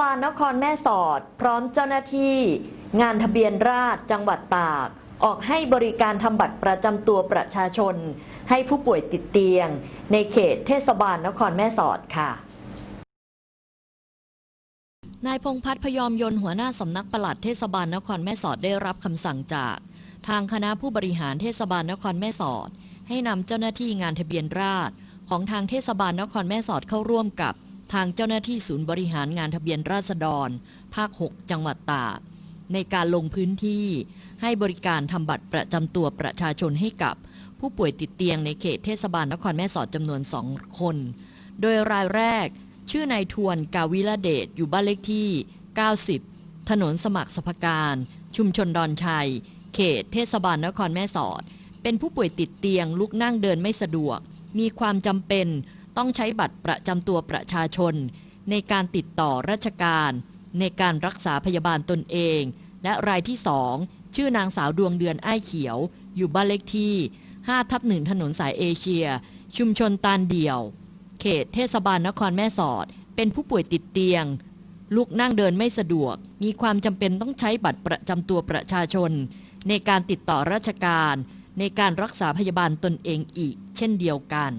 บาลนครแม่สอด พร้อมเจ้าหน้าที่ งานทะเบียนราษฎรจังหวัดตาก ออกให้บริการทำบัตรประจำตัวประชาชน ให้ผู้ป่วยติดเตียง ในเขตเทศบาลนครแม่สอดค่ะนายพงพัฒน์พยอมยนหัวหน้าสำนักปลัดเทศบาลนครแม่สอดได้รับคำสั่งจาก ทางคณะผู้บริหารเทศบาลนครแม่สอด ให้นำเจ้าหน้าที่งานทะเบียนราษฎรของทางเทศบาลนครแม่สอดเข้าร่วมกับ ทางเจ้าหน้าที่ศูนย์บริหารงานทะเบียนราษฎร ภาค 6 จังหวัดตาก ในการลงพื้นที่ ให้บริการทำบัตรประจำตัวประชาชนให้กับ ผู้ป่วยติดเตียงในเขตเทศบาลนครแม่สอดจำนวนสองคน โดยรายแรก ชื่อนายทวนกาวิลเดชอยู่บ้านเลขที่ 90 ถนนสมัครสภการ ชุมชนดอนชัย เขตเทศบาลนครแม่สอด เป็นผู้ป่วยติดเตียงลุกนั่งเดินไม่สะดวก มีความจำเป็น ต้องใช้บัตรประจำตัวประชาชน ในการติดต่อราชการ ในการรักษาพยาบาลตนเอง และรายที่สองชื่อนางสาวดวงเดือนอ้ายเขียว อยู่บ้านเลขที่5ทับหนึ่งถนนสายเอเชีย ชุมชนตาลเดี่ยว เขตเทศบาลนครแม่สอด เป็นผู้ป่วยติดเตียงลุกนั่งเดินไม่สะดวก มีความจำเป็นต้องใช้บัตรประจำตัวประชาชน ในการติดต่อราชการ ในการรักษาพยาบาลตนเองอีก เช่นเดียวกัน